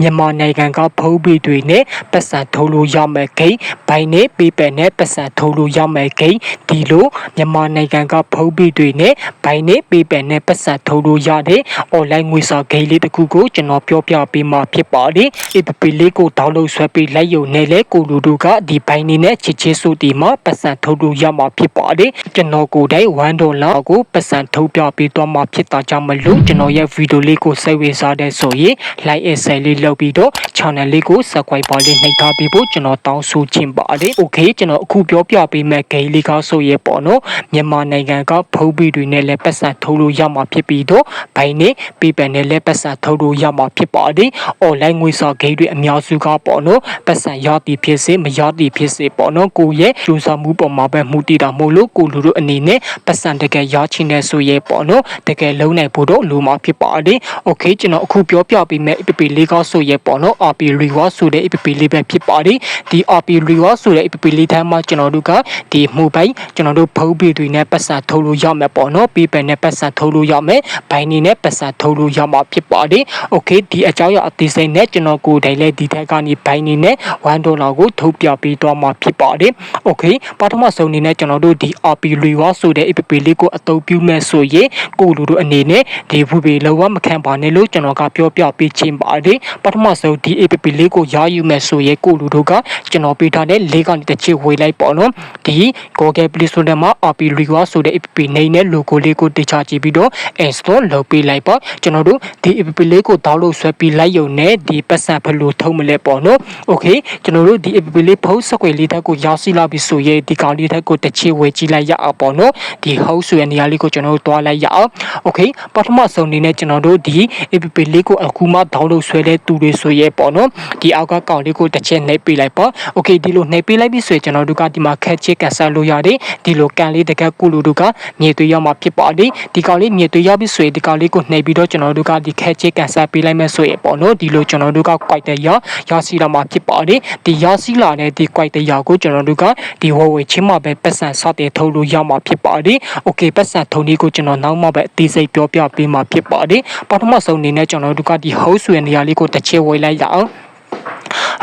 မြန်မာနိုင်ငံကဖုံးပြီးတွေနဲ့ပတ်စံထုတ်လို့ရမယ်ဂိမ်းဘိုင်နဲ့ပေပယ်နဲ့ပတ်စံထုတ်လို့ရမယ်ဂိမ်းဒီလိုမြန်မာနိုင်ငံကဖုံးပြီးတွေနဲ့ဘိုင်နဲ့ပေပယ်နဲ့ပတ်စံထုတ်လို့ရတဲ့ online ငွေစာဂိမ်းလေးတစ်ခုကိုကျွန်တော်ပြောပြပေးမှာဖြစ်ပါတယ် APP လေးကိုဒေါင်းလုဒ်ဆွဲပြီးလိုက်ရုံနဲ့လဲကိုလူတို့ကဒီဘိုင်နေနဲ့ချစ်ချစ်စုတီမှာပတ်စံထုတ်လို့ရမှာဖြစ်ပါတယ်ကျွန်တော်ကိုယ်တိုင်1ဒေါ်လာကိုပတ်စံထုတ်ပြပေးသွားမှာဖြစ်တာကြောင့်မလို့ကျွန်တော်ရဲ့ဗီဒီယိုလေးကိုစိတ်ဝင်စားတဲ့ဆိုရင် like and share လေးလုပ်ပြီးတော့ channel လေးကို subscribe ပါလေးနှိပ်ထားပေးဖို့ကျွန်တော်တောင်းဆိုချင်ပါတယ် okay ကျွန်တော်အခုပြောပြပေးမယ့် game လေးကဆိုရင်ပေါ့နော်မြန်မာနိုင်ငံကဖုံးပြီးတွေနဲ့လည်းပတ်စံထုတ်လို့ရမှာဖြစ်ပြီးတော့ဘိုင်နေပေပန်နဲ့လည်းပတ်စံထုတ်လို့ရမှာဖြစ်ပါတယ် online ငွေစာ game တွေအများစုကပေါ့နော်ပတ်စံရသည်ဖြစ်စေမရသည်ဖြစ်စေပေါ့နော်ကိုယ့်ရဲ့ကြိုးစားမှုပေါ်မှာပဲမှုတည်တာမို့လို့ကိုလူတို့အနေနဲ့ပတ်စံတကယ်ရချင်တဲ့ဆိုရဲပေါ့နော်တကယ်လုံးနိုင်ဖို့တော့လိုမှာဖြစ်ပါတယ် okay ကျွန်တော်အခုပြောပြပေးမယ့် app လေးကဆိုရဲပေါ့နော် RP reward ဆိုတဲ့ app လေးပဲဖြစ်ပါတယ်ဒီ RP reward ဆိုတဲ့ app လေးထဲမှာကျွန်တော်တို့ကဒီ mobile ကျွန်တော်တို့ဖုန်းပေတွေနဲ့ပတ်စံထုတ်လို့ရမယ်ပေါ့နော် PayPal နဲ့ပတ်စံထုတ်လို့ရမယ် Binance နဲ့ပတ်စံထုတ်လို့ရမှာဖြစ်ပါတယ် okay ဒီအကြောင်းအရာအသေးစိတ်နဲ့ကျွန်တော်ကိုယ်တိုင်လည်းဒီထက်ကနေ Binance နဲ့1ဒေါ်လာကိုထုတ်ပြပေးသွားမှာဖြစ်ပါတယ် okay ပထမဆုံးအနေနဲ့ကျွန်တော်တို့ဒီ RP reward ဆိုတဲ့ app လေးကိုအသုံးပြုမဲ့ဆိုရင်ကိုလူတို့အနေနဲ့ဒီဘူပေလောကမခံပါနဲ့လို့ကျွန်တော်ကပြောပြပေးချင်ပါတယ်ပထမဆုံးဒီ app လေးကိုရယူမဲ့ဆိုရင်ကိုလူတို့ကကျွန်တော်ပေးထားတဲ့လေးကနေတစ်ချစ်ဝေးလိုက်ပေါ့နော်ဒီ Google Play Store ထဲမှာ RP reward ဆိုတဲ့ app နေနဲ့ logo လေးကိုတခြားကြည့်ပြီးတော့ install လုပ်ပေးလိုက်ပါကျွန်တော်တို့ဒီ app လေးကို download ဆွဲပြီးလိုက်ရုံနဲ့ဒီပတ်စံဘယ်လိုထုံးမလဲပေါ့နော် okay ကျွန်တော်တို့ဒီ app လေးဖုန်းစကွယ်လေးတက်ကိုရောက်စီလာပြီဆိုရင်ဒီကောင်လေးတက်ကိုတစ်ချစ်ဝေကြည့်လိုက်ရအောင်ပေါ့နော်ဒီ host ဆိုတဲ့နေရာလေးကိုကျွန်တော်တို့တွားလိုက်ရအောင် okay ပထမဆုံးအနေနဲ့ကျွန်တော်တို့ဒီ app လေးကိုအခုမှ download ဆွဲတဲ့သူတွေဆိုရဲပေါ့နော်ဒီအောက်ကကောင်လေးကိုတစ်ချက်နှိပ်ပေးလိုက်ပါ okay ဒီလိုနှိပ်ပေးလိုက်ပြီဆိုရင်ကျွန်တော်တို့ကဒီမှာခက်ချစ်ကန်ဆယ်လို့ရတယ်ဒီလိုကန်လေးတကက်ကုလူတို့ကမြေသွေးရောက်မှာဖြစ်ပါတယ်ဒီကောင်လေးမြေသွေးရောက်ပြီဆိုရင်ဒီကောင်လေးကိုနှိပ်ပြီးတော့ကျွန်တော်တို့ကဒီခက်ချစ်ကန်ဆယ်ပေးလိုက်မယ်ဆိုရင်ပေါ့နော်ဒီလိုကျွန်တော်တို့က quite တဲ့ရရစီလာမှာဖြစ်ပါတယ်ဒီရစီလာတဲ့ဒီ quite တဲ့ရကိုကျွန်တော်တို့ကဒီဝဝေချင်းမှာပဲပတ်စံစတဲ့ထုတ်လို့ရမှာဖြစ်ပါတယ်โอเคပတ်စံထုံလေးကိုကျွန်တော်နောက်မှပဲအသေးစိတ်ပြောပြပေးမှာဖြစ်ပါတယ်ပထမဆုံးအနေနဲ့ကျွန်တော်တို့ကဒီ host ဆိုတဲ့နေရာလေးကိုတစ် ချက်ဝေလိုက်ရအောင်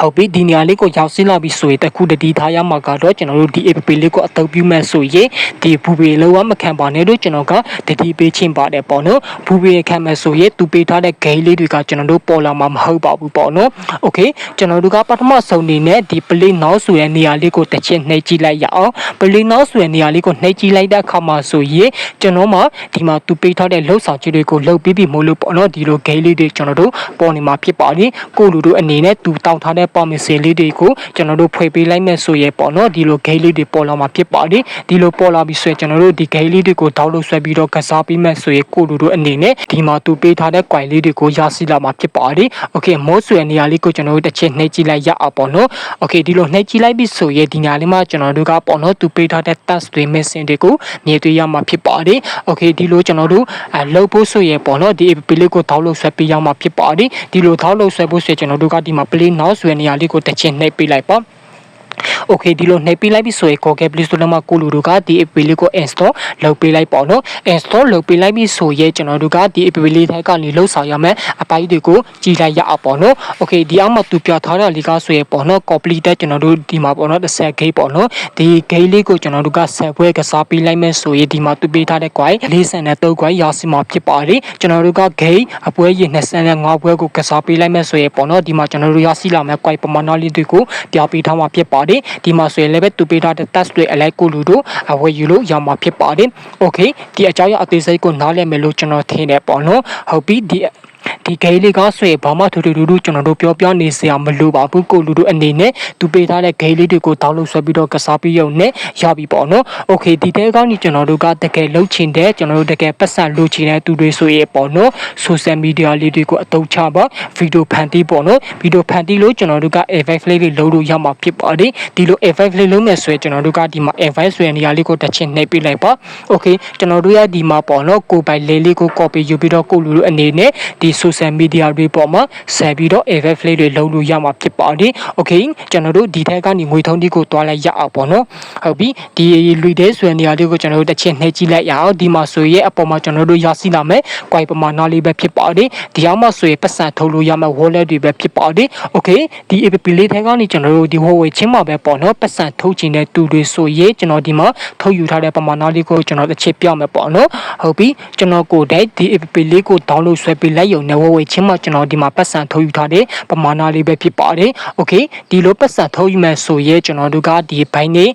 ဟုတ်ပြီဒီနေရာလေးကိုရောက်ဆင်းလာပြီဆိုရင်တခုတတိထားရမှာကတော့ကျွန်တော်တို့ဒီ app လေးကိုအသုံးပြုမဲ့ဆိုရင်ဒီဘူပေလောကမခံပါနဲ့လို့ကျွန်တော်ကတတိပေးချင်းပါတယ်ပေါ့နော်ဘူပေခံမဲ့ဆိုရင်သူပေးထားတဲ့ gain လေးတွေကကျွန်တော်တို့ပေါ်လာမှာမဟုတ်ပါဘူးပေါ့နော် okay ကျွန်တော်တို့ကပထမဆုံးအနေနဲ့ဒီ play now ဆိုတဲ့နေရာလေးကိုတစ်ချက်နှိပ်ကြည့်လိုက်ရအောင် play now ဆိုတဲ့နေရာလေးကိုနှိပ်ကြည့်လိုက်တဲ့အခါမှာဆိုရင်ကျွန်တော်မှဒီမှာသူပေးထားတဲ့လှုပ်ဆောင်ချက်တွေကိုလှုပ်ပြီးပြီမို့လို့ပေါ့နော်ဒီလို gain လေးတွေကျွန်တော်တို့ပေါ်နေမှာဖြစ်ပါတယ်ကိုလူတို့အနေနဲ့သူတောင်းထားတဲ့ပေါ်မစင်လေးတွေကိုကျွန်တော်တို့ဖွေပေးလိုက်မယ်ဆိုရင်ပေါ့နော်ဒီလို game လေးတွေပေါ်လာမှာဖြစ်ပါတယ်ဒီလိုပေါ်လာပြီဆိုရင်ကျွန်တော်တို့ဒီ game လေးတွေကို download ဆွဲပြီးတော့ကစားပြီးမယ်ဆိုရင်ကိုလူတို့အနေနဲ့ဒီမှာသူပေးထားတဲ့ coin လေးတွေကိုရရှိလာမှာဖြစ်ပါတယ် okay မိုးဆွေနေရာလေးကိုကျွန်တော်တို့တစ်ချက်နှိပ်ကြည့်လိုက်ရအောင်ပေါ့နော် okay ဒီလိုနှိပ်ကြည့်လိုက်ပြီဆိုရင်ဒီညာလေးမှာကျွန်တော်တို့ကပေါ့နော်သူပေးထားတဲ့ task တွေ message တွေကိုမြင်တွေ့ရမှာဖြစ်ပါတယ် okay ဒီလိုကျွန်တော်တို့အလုပ်ဖို့ဆိုရင်ပေါ့နော်ဒီ app လေးကို download ဆွဲပေးရမှာဖြစ်ပါတယ်ဒီလို download ဆွဲဖို့ဆိုရင်ကျွန်တော်တို့ကဒီမှာ play now ဆိုတဲ့နေရာလေးကိုတစ်ချက်နှိပ်ပေးလိုက်ပါ okay ဒီလိုနှိပ်ပေးလိုက်ပြီဆိုရင် Google Play Store မှာကိုလူတို့ကဒီ app လေးကို install လုပ်ပေးလိုက်ပေါ့နော် install လုပ်ပေးလိုက်ပြီဆိုရင်ကျွန်တော်တို့ကဒီ app လေးထဲကနေလှုပ်ဆောင်ရမယ်အပိုင်းတွေကိုကြည့်လိုက်ရအောင်ပေါ့နော် okay ဒီအောက်မှာသူပြထားတဲ့လေးကဆိုရင်ပေါ့နော် completed ကျွန်တော်တို့ဒီမှာပေါ့နော်30 gate ပေါ့နော်ဒီ gate လေးကိုကျွန်တော်တို့က7ပွဲကစားပေးလိုက်မယ်ဆိုရင်ဒီမှာသူပေးထားတဲ့ quite 43 quite ရစီမှာဖြစ်ပါလေကျွန်တော်တို့က gate အပွဲရေ25ပွဲကိုကစားပေးလိုက်မယ်ဆိုရင်ပေါ့နော်ဒီမှာကျွန်တော်တို့ရရှိလာမယ့် quite ပမာဏလေးတွေကိုပြပေးထားမှာဖြစ်ပါတယ်ဒီမှာဆိုရင်လည်းပဲသူပေးထားတဲ့ task တွေအလိုက်ကိုလူတို့အဝယ်ယူလို့ရမှာဖြစ်ပါတယ် okay ဒီအကြောင်းအရာအသေးစိတ်ကိုနားလည်မယ်လို့ကျွန်တော်ထင်တယ်ပေါ့နော်ဟုတ်ပြီဒီ ဒီဂိမ်းလေးကဆိုရင်ဘာမှထူးထူးထူးထူးကျွန်တော်တို့ပြောပြနေစရာမလိုပါဘူးကိုလူတို့အနေနဲ့သူပေးထားတဲ့ဂိမ်းလေးတွေကိုတောင်းလို့ဆွဲပြီးတော့ကစားပြီးရုံနဲ့ရပြီပေါ့နော်။ Okay ဒီတဲကောင်းကြီးကျွန်တော်တို့ကတကယ်လှုပ်ချင်တဲ့ကျွန်တော်တို့တကယ်ပတ်စံလှုပ်ချင်တဲ့သူတွေဆိုရင်ပေါ့နော်။ social media လေးတွေကိုအသုံးချပါဗီဒီယိုဖန်တီးပေါ့နော်။ဗီဒီယိုဖန်တီးလို့ကျွန်တော်တို့က effect လေးတွေလုပ်လို့ရမှာဖြစ်ပါတယ်။ဒီလို effect လေးလုပ်မယ်ဆိုရင်ကျွန်တော်တို့ကဒီမှာ effect ဆိုတဲ့နေရာလေးကိုတစ်ချက်နှိပ်ပြလိုက်ပါ။ Okay ကျွန်တော်တို့ရဒီမှာပေါ့နော်ကိုပိုင်လေးလေးကို copy ယူပြီးတော့ကိုလူတို့အနေနဲ့ဒီ social media တွေပေါ်မှာဆက်ပြီးတော့ event play တွေလုပ်လို့ရမှာဖြစ်ပါတယ်။ Okay ကျွန်တော်တို့ဒီထက်ကနေငွေထုံးဒီကိုတွားလိုက်ရအောင်ပေါ့နော်။ဟုတ်ပြီဒီလူတွေဆွေနေရာလေးကိုကျွန်တော်တို့တစ်ချက်နှိပ်ကြည့်လိုက်ရအောင်ဒီမှာဆိုရင်အပေါ်မှာကျွန်တော်တို့ရရှိလာမယ်။ quite ပမာဏလေးပဲဖြစ်ပါတယ်။ဒီအောင်မှဆိုရင်ပတ်စံထုတ်လို့ရမယ့် wallet တွေပဲဖြစ်ပါတယ်။ Okay ဒီ app လေးထဲကနေကျွန်တော်တို့ဒီ Huawei ချင်းမှာပဲပေါ့နော်ပတ်စံထုတ်ချင်တဲ့သူတွေဆိုရင်ကျွန်တော်ဒီမှာထုတ်ယူထားတဲ့ပမာဏလေးကိုကျွန်တော်တစ်ချက်ပြမယ်ပေါ့နော်။ဟုတ်ပြီကျွန်တော်ကိုယ်တိုင်ဒီ app လေးကို download ဆွဲပေးလိုက်ရုံနဲ့ Huawei ချင်းမှာကျွန်တော်ဒီမှာပတ်စံထုတ်ယူထားတဲ့ပမာဏလေးပဲဖြစ်ပါတယ်။ Okay ဒီလိုပတ်စံထုတ်ယူမယ်ဆိုရင်ကျွန်တော်တို့ကဒီဘိုင်းနေ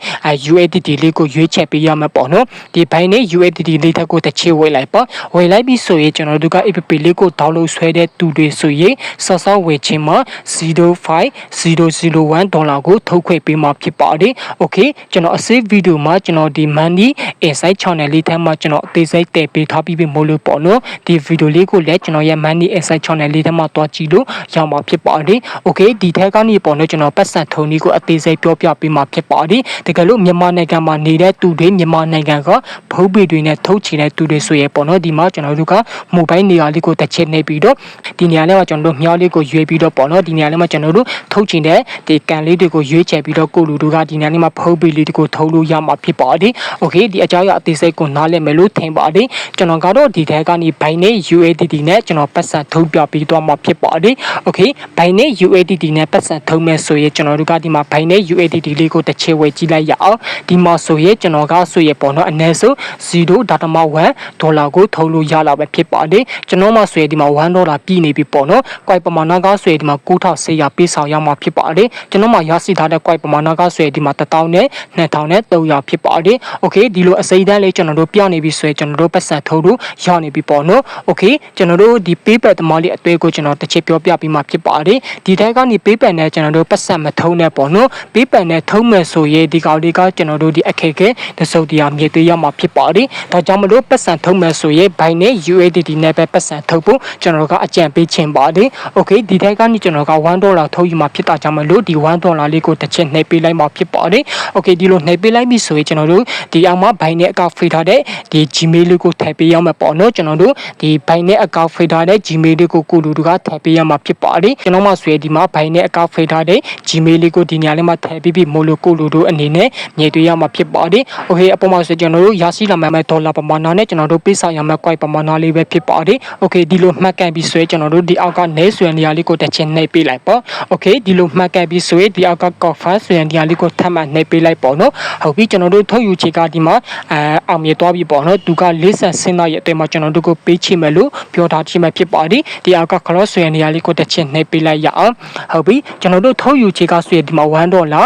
USDT လေးကိုရွေးချယ်ပေးရမှာပေါ့နော်။ဒီဘိုင်းနေ USDT လေးထက်ကိုတစ်ချက်ဝေးလိုက်ပါ။ဝေးလိုက်ပြီဆိုရင်ကျွန်တော်တို့က app လေးကို download ဆွဲတဲ့သူတွေဆိုရင်စောစောဝယ်ချင်းမှာ05001ဒေါ်လာကိုထုတ်ခွင့်ပေးမှာဖြစ်ပါတယ်။ Okay ကျွန်တော်အစေးဗီဒီယိုမှာကျွန်တော်ဒီ money inside channel လေးထဲမှာကျွန်တော်အသေးစိတ်တည်ပေးထားပြီးပြီမို့လို့ပေါ့နော်။ဒီဗီဒီယိုလေးကိုလည်းကျွန်တော်ရဲ့ money inside channel လေးထဲမှာတွားကြည့်လို့ရမှာဖြစ်ပါတယ်။ Okay ဒီထက်ကနေပေါ့နော်ကျွန်တော်ပတ်စံထုံလေးကိုအသေးစိတ်ပြောပြပေးမှာဖြစ်ပါတယ်။တကယ်လို့မြန်မာနိုင်ငံမှာနေတဲ့သူတွေမြန်မာနိုင်ငံကဖုတ်ပေတွေနဲ့ထုတ်ချင်တဲ့သူတွေဆိုရင်ပေါ့နော်ဒီမှာကျွန်တော်တို့ကမိုဘိုင်းနေရာလေးကိုတစ်ချက်နှိပ်ပြီးတော့ဒီနေရာလေးမှာကျွန်တော်တို့မျောလေးကိုရွေးပြီးတော့ပေါ့နော်ဒီနေရာလေးမှာကျွန်တော်တို့ထုတ်ချင်တဲ့ဒီကန်လေးတွေကိုရွေးချယ်ပြီးတော့ကိုလူတို့ကဒီနေရာလေးမှာဖုတ်ပေလေးတွေကိုထုတ်လို့ရမှာဖြစ်ပါတယ်။ Okay ဒီအကြောင်းအရာအသေးစိတ်ကိုနားလည်မယ်လို့ထင်ပါတယ်။ကျွန်တော်ကတော့ဒီထဲကနေဘိုင်းနေ UADT နဲ့ကျွန်တော်ပတ်ပတ်စံထုတ်ပြပေးသွားမှာဖြစ်ပါတယ်။ Okay ဘိုင်နဲ့ UADD နဲ့ပတ်စံထုတ်မယ်ဆိုရင်ကျွန်တော်တို့ကဒီမှာဘိုင်နဲ့ UADD လေးကိုတစ်ချေဝယ်ကြည့်လိုက်ရအောင်။ဒီမှာဆိုရင်ကျွန်တော်ကဆိုရင်ပေါ့နော်အနည်းဆုံး0.1ဒေါ်လာကိုထုတ်လို့ရလာပဲဖြစ်ပါတယ်။ကျွန်တော်မှဆိုရင်ဒီမှာ1ဒေါ်လာပြည်နေပြီပေါ့နော်။ကွိုက်ပမာဏကဆိုရင်ဒီမှာ9400ပေးဆောင်ရမှာဖြစ်ပါတယ်။ကျွန်တော်မှရရှိထားတဲ့ကွိုက်ပမာဏကဆိုရင်ဒီမှာ1000နဲ့2000နဲ့300ဖြစ်ပါတယ်။ Okay ဒီလိုအစိမ့်တန်းလေးကျွန်တော်တို့ပြနေပြီဆိုရင်ကျွန်တော်တို့ပတ်စံထုတ်လို့ရနေပြီပေါ့နော်။ Okay ကျွန်တော်တို့ဒီပေးpaper တမလေးအသွေးကိုကျွန်တော်တစ်ချက်ပြောပြပြီးမှဖြစ်ပါတယ်ဒီထက်ကနေ paper နဲ့ကျွန်တော်တို့ပတ်စံမထုံးနဲ့ပေါ့နော် paper နဲ့ထုံးမယ်ဆိုရင်ဒီကောင်လေးကကျွန်တော်တို့ဒီအခက်ခဲတစုံတရာမြေသွေးရမှာဖြစ်ပါတယ်ဒါကြောင့်မလို့ပတ်စံထုံးမယ်ဆိုရင်ဘိုင်နဲ့ UADT နဲ့ပဲပတ်စံထုတ်ဖို့ကျွန်တော်ကအကြံပေးချင်ပါတယ်โอเคဒီထက်ကနေကျွန်တော်က1ဒေါ်လာထုတ်ယူမှာဖြစ်တာကြောင့်မလို့ဒီ1ဒေါ်လာလေးကိုတစ်ချက်နှိပ်ပေးလိုက်မှာဖြစ်ပါတယ်โอเคဒီလိုနှိပ်ပေးလိုက်ပြီဆိုရင်ကျွန်တော်တို့ဒီအောက်မှာဘိုင်နဲ့အကောင့်ဖေးထားတဲ့ဒီ Gmail လေးကိုထည့်ပေးရမှာပေါ့နော်ကျွန်တော်တို့ဒီဘိုင်နဲ့အကောင့်ဖေးထားတဲ့ Gmail လေးကိုကိုလူတို့ကထည့်ပေးရမှာဖြစ်ပါတယ်ကျွန်တော်မှဆွဲဒီမှာဘိုင်နဲ့အကောက်ဖိတ်ထားတဲ့ Gmail လေးကိုဒီနေရာလေးမှာထည့်ပြီးပြီးမို့လို့ကိုလူတို့အနေနဲ့မြည်တွေ့ရမှာဖြစ်ပါတယ် Okay အပေါ်မှာဆိုကျွန်တော်တို့ရရှိလာမယ့်ဒေါ်လာပမာဏနဲ့ကျွန်တော်တို့ပေးဆောင်ရမယ့် coin ပမာဏလေးပဲဖြစ်ပါတယ် Okay ဒီလိုမှတ်ကန်ပြီးဆွဲကျွန်တော်တို့ဒီအောက်ကနဲဆွဲနေရာလေးကိုတစ်ချင်းနှိပ်ပေးလိုက်ပေါ့ Okay ဒီလိုမှတ်ကန်ပြီးဆွဲဒီအောက်က conference ဆွဲနေရာလေးကိုထပ်မံနှိပ်ပေးလိုက်ပေါ့နော်ဟုတ်ပြီကျွန်တော်တို့ထုတ်ယူချေကဒီမှာအဲအောင်မြင်သွားပြီပေါ့နော်သူက၄၀စင်းသားရဲ့အတွင်းမှာကျွန်တော်တို့ကိုပေးချိမယ်လို့ပြောထားချိမယ်ဖြစ်ပါတယ်ဒီအောက်က cross ဆွေနေရာလေးကိုတစ်ချက်နှိပ်ပေးလိုက်ရအောင်ဟုတ်ပြီကျွန်တော်တို့ထုတ်ယူချေကဆွေဒီမှာ1ဒေါ်လာ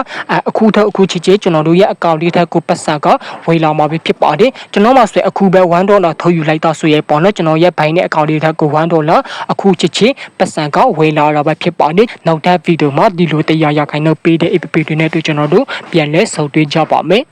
အခုထက်အခုချေချေကျွန်တော်တို့ရဲ့အကောင့်လေးထက်ကိုပတ်စံကဝေလာမှာပဲဖြစ်ပါတယ်ကျွန်တော်မှဆိုအခုပဲ1ဒေါ်လာထုတ်ယူလိုက်တာဆိုရင်ပေါ့နော်ကျွန်တော်ရဲ့ဘိုင်းနဲ့အကောင့်လေးထက်ကို1ဒေါ်လာအခုချေချေပတ်စံကဝေလာတာပဲဖြစ်ပါတယ်နောက်တဲ့ဗီဒီယိုမှာဒီလိုတရားရခိုင်နှုတ်ပေးတဲ့ app တွေနဲ့တွေ့ကျွန်တော်တို့ပြန်လဲဆုံတွေ့ကြပါမယ်